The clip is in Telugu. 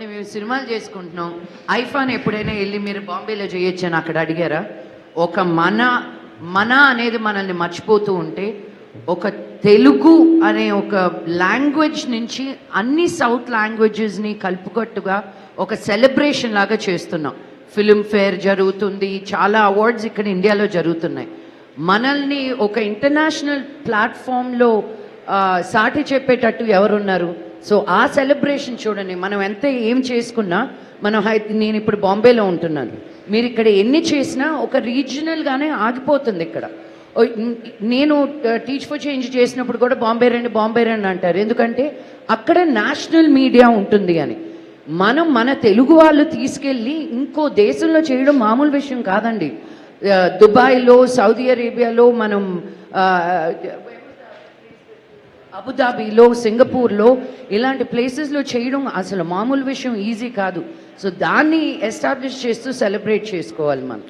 ఏమండి మేము సినిమాలు చేసుకుంటున్నాం. ఐఫాన్ ఎప్పుడైనా వెళ్ళి మీరు బాంబేలో చేయొచ్చు అని అక్కడ అడిగారా? ఒక మన మన అనేది మనల్ని మర్చిపోతూ ఉంటే ఒక తెలుగు అనే ఒక లాంగ్వేజ్ నుంచి అన్ని సౌత్ లాంగ్వేజెస్ని కలుపుకట్టుగా ఒక సెలబ్రేషన్ లాగా చేస్తున్నాం. ఫిల్మ్ ఫేర్ జరుగుతుంది చాలా అవార్డ్స్ ఇక్కడ ఇండియాలో జరుగుతున్నాయి. మనల్ని ఒక ఇంటర్నేషనల్ ప్లాట్ఫామ్లో సాటి చెప్పేటట్టు ఎవరున్నారు? సో ఆ సెలబ్రేషన్ చూడండి మనం ఎంత ఏం చేసుకున్నా మనం హై నేను ఇప్పుడు బాంబేలో ఉంటున్నాను. మీరు ఇక్కడ ఎన్ని చేసినా ఒక రీజనల్గానే ఆగిపోతుంది ఇక్కడ. నేను టీచ్ ఫర్ చేంజ్ చేసినప్పుడు కూడా బాంబే రండి బాంబే రండి అంటారు. ఎందుకంటే అక్కడ నేషనల్ మీడియా ఉంటుంది అని. మనం మన తెలుగు వాళ్ళు తీసుకెళ్ళి ఇంకో దేశంలో చేయడం మామూలు విషయం కాదండి. దుబాయ్లో సౌదీ అరేబియాలో మనం అబుదాబీలో సింగపూర్లో ఇలాంటి ప్లేసెస్లో చేయడం అసలు మామూలు విషయం ఈజీ కాదు. సో దాన్ని ఎస్టాబ్లిష్ చేస్తూ సెలబ్రేట్ చేసుకోవాలి మనం.